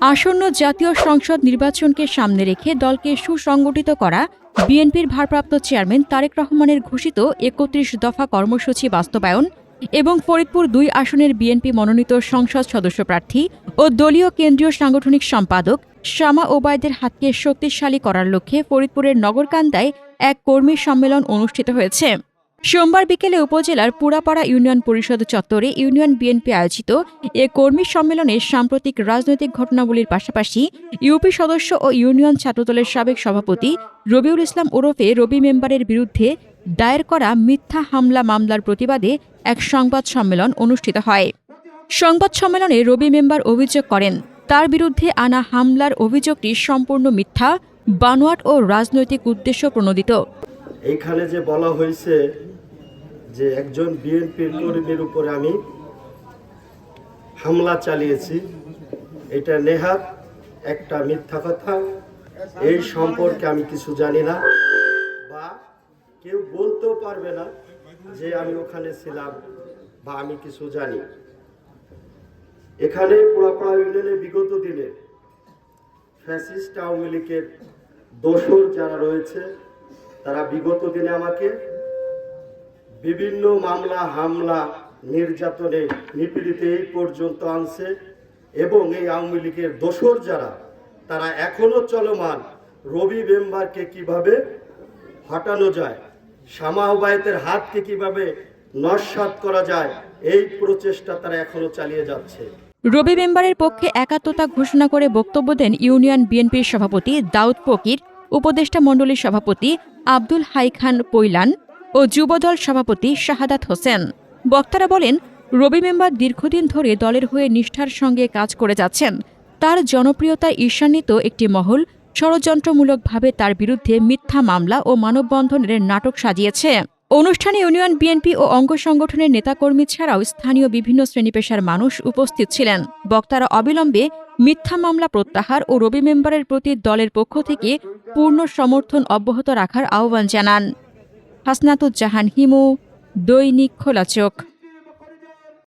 আসন্ন জাতীয় সংসদ নির্বাচনকে সামনে রেখে দলকে সুসংগঠিত করা বিএনপির ভারপ্রাপ্ত চেয়ারম্যান তারেক রহমানের ঘোষিত একত্রিশ দফা কর্মসূচি বাস্তবায়ন এবং ফরিদপুর দুই আসনের বিএনপি মনোনীত সংসদ সদস্য প্রার্থী ও দলীয় কেন্দ্রীয় সাংগঠনিক সম্পাদক শামা ওবায়দের হাতকে শক্তিশালী করার লক্ষ্যে ফরিদপুরের নগরকান্দায় এক কর্মী সম্মেলন অনুষ্ঠিত হয়েছে। সোমবার বিকেলে উপজেলার পুরাপাড়া ইউনিয়ন পরিষদ চত্বরে ইউনিয়ন বিএনপি আয়োজিত এ কর্মী সম্মেলনে সাম্প্রতিক রাজনৈতিক ঘটনাবলীর পাশাপাশি ইউপি সদস্য ও ইউনিয়ন ছাত্রদলের সাবেক সভাপতি রবিউল ইসলাম ওরফে রবি মেম্বারের বিরুদ্ধে দায়ের করা মিথ্যা হামলা মামলার প্রতিবাদে এক সংবাদ সম্মেলন অনুষ্ঠিত হয়। সংবাদ সম্মেলনে রবি মেম্বার অভিযোগ করেন, তার বিরুদ্ধে আনা হামলার অভিযোগটি সম্পূর্ণ মিথ্যা, বানোয়াট ও রাজনৈতিক উদ্দেশ্য প্রণোদিত। এইখানে যে বলা হয়েছে যে একজন বিএনপির কর্মীর উপরে আমি হামলা চালিয়েছি, এটা নেহাত একটা মিথ্যা কথা। এই সম্পর্কে আমি কিছু জানি না বা কেউ বলতেও পারবে না যে আমি ওখানে ছিলাম বা আমি কিছু জানি। এখানে পোড়াপাড়া ইউনিয়নে বিগত দিনে ফ্যাসিস্ট আওয়ামী লীগের দোসর যারা রয়েছে, তারা বিগত দিনে আমাকে বিভিন্ন মামলা, হামলা, নির্যাতনে নিপীড়িত এই পর্যন্ত আনছে এবং এই আওয়ামী লীগের দোসর যারা, তারা এখনও চলমান। রবি মেম্বারকে কীভাবে হটানো যায় সামাহবায়তের হাতকে কীভাবে নস্বাত করা যায়, এই প্রচেষ্টা তারা এখনও চালিয়ে যাচ্ছে। রবি মেম্বারের পক্ষে একাত্মতা ঘোষণা করে বক্তব্য দেন ইউনিয়ন বিএনপির সভাপতি দাউদ ফকির, উপদেষ্টা মণ্ডলীর সভাপতি আব্দুল হাই খান পৈলান ও যুবদল সভাপতি শাহাদাত হোসেন। বক্তারা বলেন, রবি মেম্বার দীর্ঘদিন ধরে দলের হয়ে নিষ্ঠার সঙ্গে কাজ করে যাচ্ছেন। তার জনপ্রিয়তা ঈর্ষান্বিত একটি মহল, ষড়যন্ত্রমূলকভাবে তার বিরুদ্ধে মিথ্যা মামলা ও মানববন্ধনের নাটক সাজিয়েছে। অনুষ্ঠানে ইউনিয়ন বিএনপি ও অঙ্গ সংগঠনের নেতাকর্মী ছাড়াও স্থানীয় বিভিন্ন শ্রেণীপেশার মানুষ উপস্থিত ছিলেন। বক্তারা অবিলম্বে মিথ্যা মামলা প্রত্যাহার ও রবি মেম্বারের প্রতি দলের পক্ষ থেকে পূর্ণ সমর্থন অব্যাহত রাখার আহ্বান জানান। হাসনাতুজ্জাহান হিমু দৈনিক খোলা চোখ